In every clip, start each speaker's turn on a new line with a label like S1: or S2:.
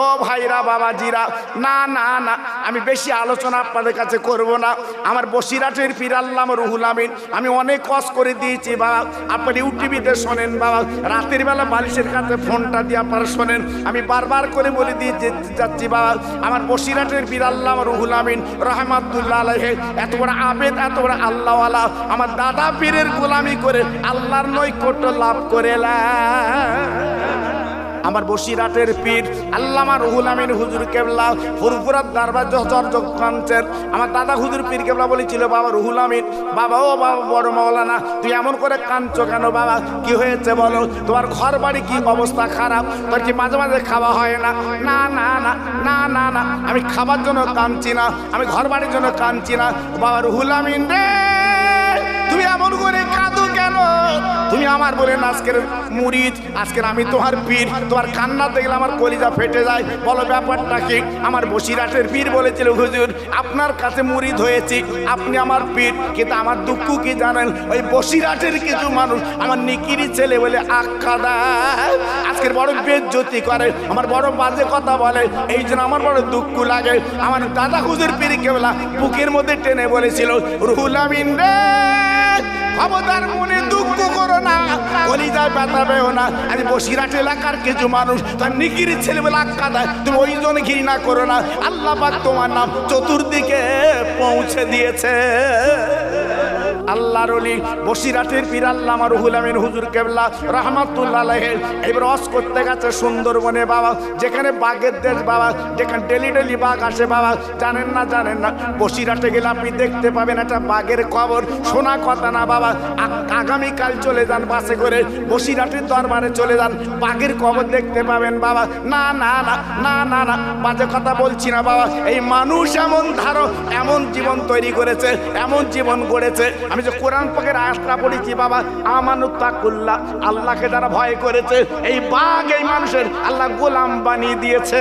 S1: ও ভাইরা, বাবাজিরা, না না না, আমি বেশি আলোচনা আপনাদের কাছে করব না। আমার বসিরাটের পীর আল্লাহ রুহুল আমিন। আমি অনেক কষ্ট করে দিয়েছি, বাবা। আপনি ইউটিভিতে শোনেন, বাবা। রাতের বেলা বালিশের কাছে ফোনটা দিয়ে আপনারা শোনেন। আমি বারবার করে বলে দিয়ে যাচ্ছি, বাবা। আমার বসিরাটের পীর আল্লাহ রুহুল আমিন, রহমাতুল্লাহ আলহে এত বড় আবেদ, এত বড় আল্লাহওয়ালা। আমার দাদা পীরের গোলামি করে আল্লাহর নৈকট্য লাভ করে আমার বসিরাটের পীর আল্লামা রুহুল আমিন হুজুর কেবলা ফুরফুরাত দরবার কাঞ্চের আমার দাদা হুজুর পীর কেবলা বলেছিল, বাবা রুহুল আমিন, বাবা ও বাবা বড় মাওলানা, তুই এমন করে কাঁদছ কেন বাবা? কি হয়েছে বলো? তোমার ঘর বাড়ি কি অবস্থা খারাপ? তোর কি মাঝে মাঝে খাওয়া হয় না? না না না না না না, আমি খাবার জন্য কাঁদছি না, আমি ঘর বাড়ির জন্য কাঁদছি না। বাবা রুহুল আমিন রে! তুমি আমার বলেন আজকের মুরিদ, আজকের আমি তোমার পীর। তোমার কান্না দেখলে আমার কলিজা ফেটে যায়। বলো, ব্যাপারটা কি? আমার বসিরাটের পীর বলেছিল, হুজুর, আপনার কাছে মুরিদ হয়েছি, আপনি আমার পীর। কিন্তু আমার দুঃখ কি জানেন? ওই বসিরাটের কিছু মানুষ আমার নিকিরি ছেলে বলে আখ্যা দেয়। আজকের বড় বেজ্জতি করে, আমার বড় বাজে কথা বলে। এই জন্য আমার বড় দুঃখ লাগে। আমার দাদা হুজুর পীর কেবলা বুকের মধ্যে টেনে বলেছিল, রুহুল আমিন রে! ক্ষমতার মনে দুঃখ করো না, কলিজায় পেও না। আমি বসিরাট এলাকার কিছু মানুষ তার নিকির ছেলেবেলা আক্কা দেয় তুমি ওই জন্য ঘৃণা করো না। আল্লাহ তোমার নাম চতুর্দিকে পৌঁছে দিয়েছে। আল্লাহর অলি বসিরাটের পীর আল্লামা রুহুল আমিন হুজুর কেবলা রহমাতুল্লাহ এবার অস করতে গেছে সুন্দরবনে বাবা, যেখানে বাঘের দেশ বাবা, যেখানে ডেলি ডেলি বাঘ আসে বাবা, জানেন না জানেন না। বসিরাটে গেলে আপনি দেখতে পাবেন একটা বাঘের কবর শোনা কথা না বাবা আগামীকাল চলে যান বাসে করে। বসিরাটের দরবারে চলে যান। বাঘের কবর দেখতে পাবেন বাবা। না না না না না না, বাজে কথা বলছি না বাবা। এই মানুষ এমন ধারো এমন জীবন তৈরি করেছে, এমন জীবন গড়েছে। আমি যে কোরআন পাকের আয়াতটা পড়েছি বাবা, আমানুত্তাকুল্লাহ, আল্লাহকে যারা ভয় করেছে, এই বাঘ, এই মানুষের আল্লাহ গোলাম বানিয়ে দিয়েছে।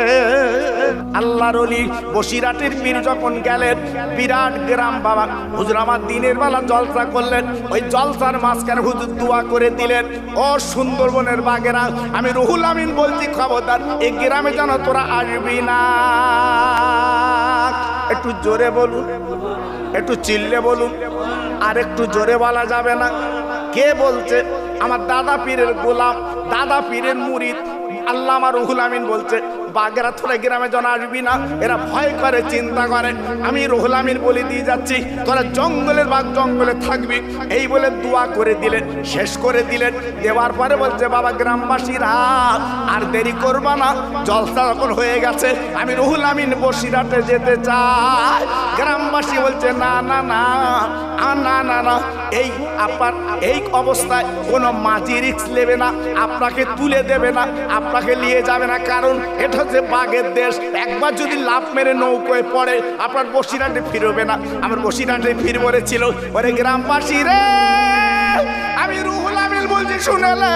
S1: আল্লাহর অলি বসিরাটের পীর যখন গেলেন, বিরাট গ্রাম বাবা, হুজুর আমার দিনের বেলা জলসা করলেন। ওই জলসার মাঝখানে হুজুর দোয়া করে দিলেন, ও সুন্দরবনের বাগেরা, আমি রুহুল আমিন বলছি, খবরদার এই গ্রামে যেন তোরা আসবি না। একটু জোরে বলুন, একটু চিল্লে বলুন, আর একটু জোরে বলা যাবে না। কে বলছে? আমার দাদা পীরের গোলাম, দাদা পীরের মুরিদ আল্লাহ আমার রুহুল আমিন বলছে বাগেরা থোড়া গ্রামে জন আসবি না। এরা ভয় করে, চিন্তা করে। আমি রুহুল বলে দিয়ে যাচ্ছি, তোরা জঙ্গলের বাঘ জঙ্গলে থাকবি। এই বলে দোয়া করে দিলেন, শেষ করে দিলেন। দেওয়ার পরে বলছে, বাবা গ্রামবাসীরা, আর দেরি করবা না, জলসা যখন হয়ে গেছে, আমি রুহুল আমিন বসিরাটে যেতে চাই। গ্রামবাসী বলছে, না না না না না না, এই আপনার, এই অবস্থায় কোনো মাঝি রিক্স নেবে না, আপনাকে তুলে দেবে না, আপনাকে নিয়ে যাবে না। কারণ এটা হচ্ছে বাঘের দেশ। একবার যদি লাভ মেরে নৌকোয় পড়ে, আপনার বসিরাটে ফিরবে না। আমার বসিরাটে ফির বলেছিল ওরে গ্রামবাসী রে! আমি রুহুল আমিন বলছি, শুনেলে?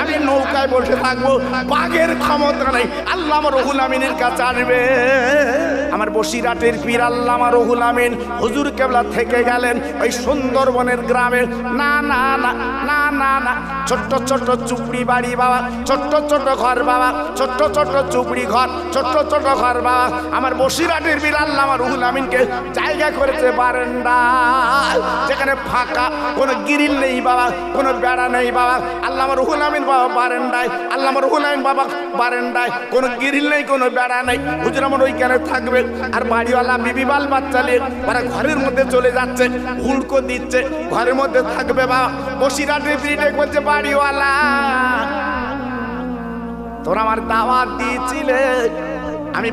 S1: আমি নৌকায় বসে থাকব। বাঘের ক্ষমতা নাই। আল্লাহ আমার রহুল আমিনের কাছে আসবে। আমার বসিরাটের পীর আল্লাহ আমার রহুল আমিন হুজুর কেবলা থেকে গেলেন ওই সুন্দরবনের গ্রামে। না না না না না না। ছোট্ট ছোট্ট চুপড়ি বাড়ি বাবা, ছোট্ট ছোট্ট ঘর বাবা, ছোট্ট ছোট্ট চুপড়ি ঘর, ছোট্ট ছোট্ট ঘর বাবা। আমার বসিরাটের আল্লাহ আমার রুহুল আমিনকে জায়গা করেছে বারেন্ডা যেখানে ফাঁকা, কোনো গিরিল নেই বাবা, কোনো বেড়া নেই বাবা। আল্লাহ আমার রুহুল আমিন বাবা বারেন্ডায় আল্লাহ আমার রুহুল আমিন বাবা বারেন্ডায় কোনো গিরিল নেই, কোনো বেড়া নেই। হুজুর আমার ওইখানে থাকবে। আর বাড়িওয়ালা বিবি বাল বাচ্চা নিয়ে ওরা ঘরের মধ্যে চলে যাচ্ছে, হুড়কো দিচ্ছে। ঘরের মধ্যে থাকবে বাবা বসিরাটের ব্রিডে করছে বাড়িওয়ালা। তোরা আমার দাওয়াত দিয়েছিলে। আমি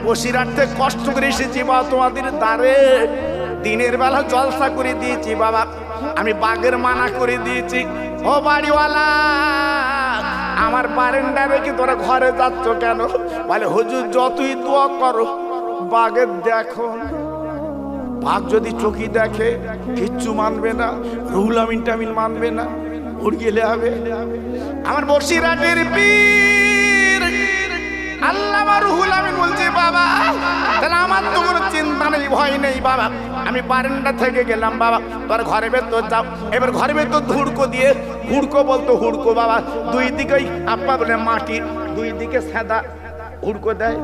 S1: থেকে কষ্ট করে এসেছি বাবা তোমাদের দ্বারে। দিনের বেলা জলসা করে দিয়েছি বাবা। আমি বাঘের মানা করে দিয়েছি। ও বাড়িওয়ালা, আমার বারেন্ডা রেখে তোরা ঘরে যাচ্ছ কেন? বলে, হুজুর, যতই দোয়া করো বাঘের দেখো। বাঘ যদি চোখি দেখে, কিচ্ছু মানবে না, রুহুল আমিন টামিন মানবে না উড় গেলে হবে আমার বসিরাটের পীর আল্লাহ রুহুল আমিন বলছে, বাবা, তাহলে আমার তো কোনো চিন্তা নেই, ভয় নেই, বাবা। আমি বারান্দা থেকে গেলাম, বাবা। তোর ঘরে ভেতর যাও। এবার ঘরে ভেতর ধুড়কো দিয়ে হুড়কো বলতো হুড়কো বাবা। দুই দিকেই আপা বলে মাটির দুই দিকে সাদা। হুড়কো দেয়।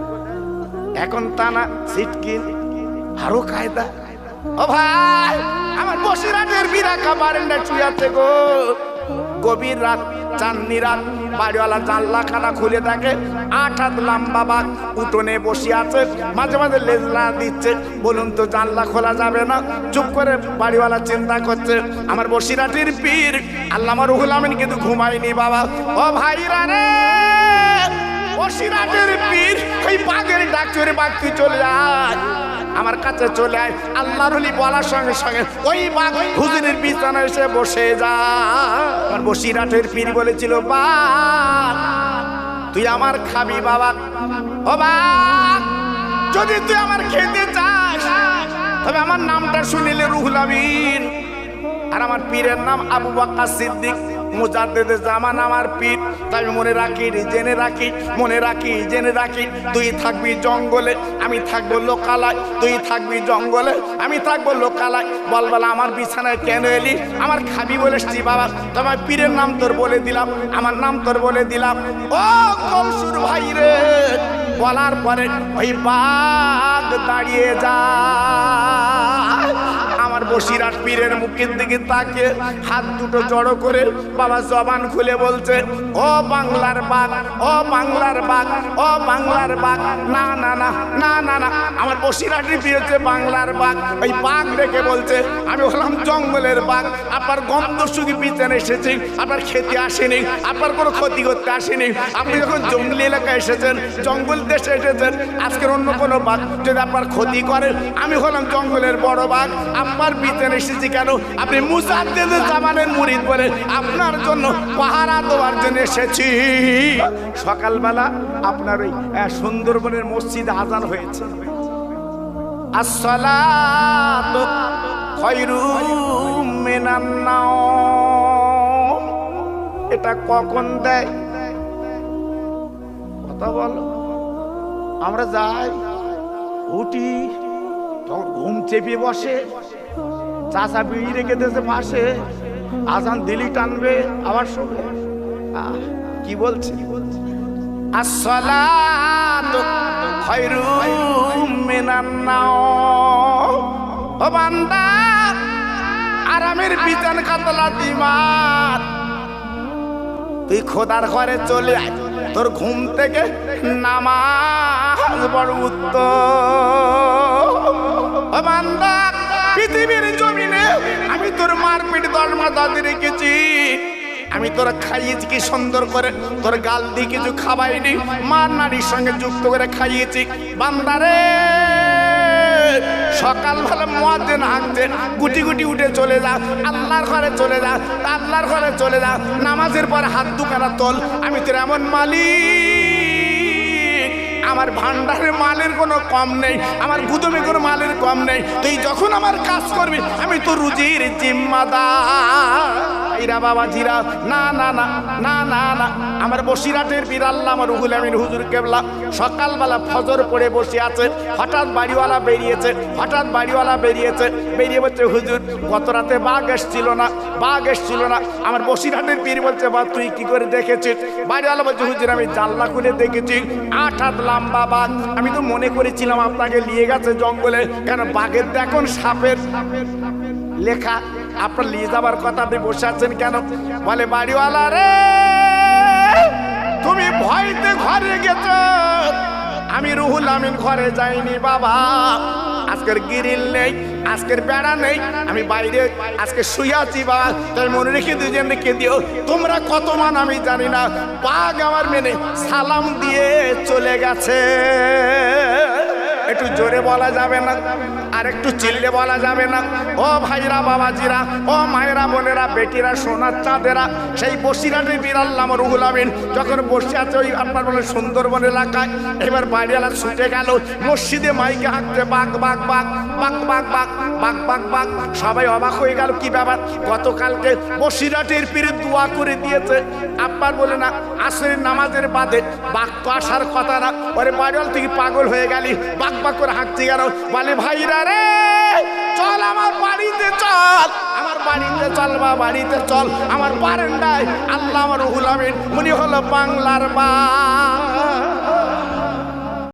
S1: এখন তা না সিটকিন আরও কায়দা। ও ভাই, আমার বসিরাটের বিরাকা বারেন্ডা চুয়াতে গো। গভীর রাত, চান্নি রাত, বাড়িওয়ালা জানলা খানা খুলে থাকে আট হাত লম্বা বাঘ উঠোনে বসে আছে, মাঝে মাঝে লেজলা দিচ্ছে। বলুন তো, জানলা খোলা যাবে না? চুপ করে বাড়িওয়ালা চিন্তা করছে, আমার বসিরাটির পীর আল্লাহ রুহুল আমিন কিন্তু ঘুমায়নি বাবা। ও ভাইরা রে! বসিরাটের পীর, ওই বাঘের ডাক চড়ে বাঘ তুই চলে আয়। আমার কাছে চলে আয়, আল্লাহর বলার সঙ্গে সঙ্গে ওই বাঘ হুজুরের বিছানায় এসে বসে যা। বসিরাটের পীর বলেছিল, বাঘ, তুই আমার খাবি বাবা। ও যদি তুই আমার খেতে চাস, তবে আমার নামটা শুনিলে রুহুল আমিন। আর আমার পীরের নাম আবু বাক্কা সিদ্দিক। মুজাদ্দেদে জামান আমার পীর তাই মনে রাখি, জেনে রাখি, মনে রাখি, জেনে রাখি। তুই থাকবি জঙ্গলে, আমি থাকব লোকালায়। তুই থাকবি জঙ্গলে, আমি থাকব লোকালায়। বল বল আমার বিছানায় কেন এলি? আমার খাবি বলেছি বাবা। তোমার পীরের নাম তোর বলে দিলাম, আমার নাম তোর বলে দিলাম। ও কৌশুর ভাই রে, বলার পরে, ওই বাঘ দাঁড়িয়ে যা আমার বসিরাট পীরের মুখের দিকে তাকে হাত দুটো জড়ো করে বাবা জবান খুলে বলছে, ও বাংলার বাঘ, ও বাংলার বাঘ, ও বাংলার বাঘ, না না না না না না। আমার বসিরাটি পেয়েছে বাংলার বাঘ। ওই বাঘ ডেকে বলছে, আমি হলাম জঙ্গলের বাঘ। আপনার গন্ধ সুখী পিছনে এসেছি, আপনার খেতে আসেনি, আপনার কোনো ক্ষতি করতে আসেনি। আপনি যখন জঙ্গলি এলাকায় এসেছেন, জঙ্গল দেশে এসেছেন, আজকের অন্য কোনো বাঘ যদি আপনার ক্ষতি করে আমি হলাম জঙ্গলের বড় বাঘ। আপনার পিছনে এসেছি কেন? আপনি মুসাদ্দেদের জামানের মুরিদ বলে আপনার জন্য পাহারা দেওয়ার জন্য এসেছি। সকালবেলা আপনার ওই সুন্দরবনের মসজিদ আজান হয়েছে। এটা কখন দেয়? কথা বলো। আমরা যাই। উঠি, তখন ঘুম চেপে বসে। চাষা বিড়ি রেখে দিয়েছে পাশে। আজান দিলি টানবে আবার শোবে কি বলছে? আরামের বিধান কাতলা দিমার তুই খোদার ঘরে চলে আয়। তোর ঘুম থেকে নামাজ বড় উত্তম। বান্দা, পৃথিবীর জমিনে আমি তোর মারপিট দলমা দাদি রেখেছি। আমি তোর খাইয়েছি কি সুন্দর করে, তোর গাল দিয়ে কিছু খাবাইনি মার নারীর সঙ্গে যুক্ত করে খাইয়েছি। বান্দারে সকাল বেলা মহাজেন হাঁকছে গুটি গুটি উঠে চলে যা, আল্লাহর ঘরে চলে যা আল্লাহর ঘরে চলে যা, নামাজের পর হাত দুখানা তোল, আমি তোর এমন মালিক। আমার ভান্ডারের মালের কোনো কম নেই, আমার গুদমে কোনো মালের কম নেই, তুই যখন আমার কাজ করবি, আমি তো রুজির জিম্মাদার। এরা বাবা জিরা, না না না না না না। আমার বসিরাটের আল্লাহ আমার রুহুল আমিন, হুজুর কেবলা। সকালবেলা ফজর পড়ে বসে আছে, হঠাৎ বাড়িওয়ালা বেরিয়েছে, হঠাৎ বাড়িওয়ালা বেরিয়েছে। বেরিয়ে বলছে, হুজুর, গত রাতে বাঘ এসছিল না, বাঘ এসছিল না। আমার বসিরহাটের পীর বলছে বা তুই কি করে দেখেছিস? বাড়িওয়ালা বলছে, হুজুর, আমি জানলা খুলে দেখেছি, আট হাত লম্বা বাঘ। আমি তো মনে করেছিলাম আপনাকে নিয়ে গেছে জঙ্গলে, কেন বাঘের দেখুন সাপের লেখা আপনার নিয়ে যাবার কথা আপনি বসে আছেন কেন? বলে, বাড়িওয়ালা রে, তুমি ভয়তে ঘরে গেছ। আমি রুহুল আমিন ঘরে যাইনি বাবা। আজকের গিরিল নেই, আজকের বেড়া নেই, আমি বাইরে আজকে শুয়ে আছি বাবা তাই মনে রেখে দুজন রেখে দিও, তোমরা কত মান আমি জানি না। বাঘ আমার মেনে সালাম দিয়ে চলে গেছে। একটু জোরে বলা যাবে না? আর একটু চিল্লে বলা যাবে না। ও ভাইরা, বাবাজিরা, ও মায়েরা, বোনেরা, বেটিরা, সোনার চাঁদেরা, সেই বসিরাটি বিড়াল্লাম রুহুল আমিন, যখন বসে আছে ওই আপনার বলে সুন্দরবন এলাকায়, এবার বাড়িওয়ালা ছুটে গেল, মসজিদে মাইকে হাঁকতে বাঘ বাঘ বাঘ বাঘ বাঘ বাঘ বাঘ বাঘ বাঘ, সবাই অবাক হয়ে গেল, কি ব্যাপার? গতকালকে বসিরাটির পীরে দোয়া করে দিয়েছে। আপনার বলে না, আসরের নামাজের বাদে বাঘ তো আসার কথা না। ওরে বাড়িওয়াল থেকে পাগল হয়ে গেলি? বাঘ বাঘ করে হাঁকতে গেল। বলে, ভাইরা রে চল আমার বাড়িতে চল। আমার বাড়িতে চল বা বাড়িতে চল। আমার বারান্দায় আল্লাহ আমার রুহুল আমিন, উনি হলো বাংলার বা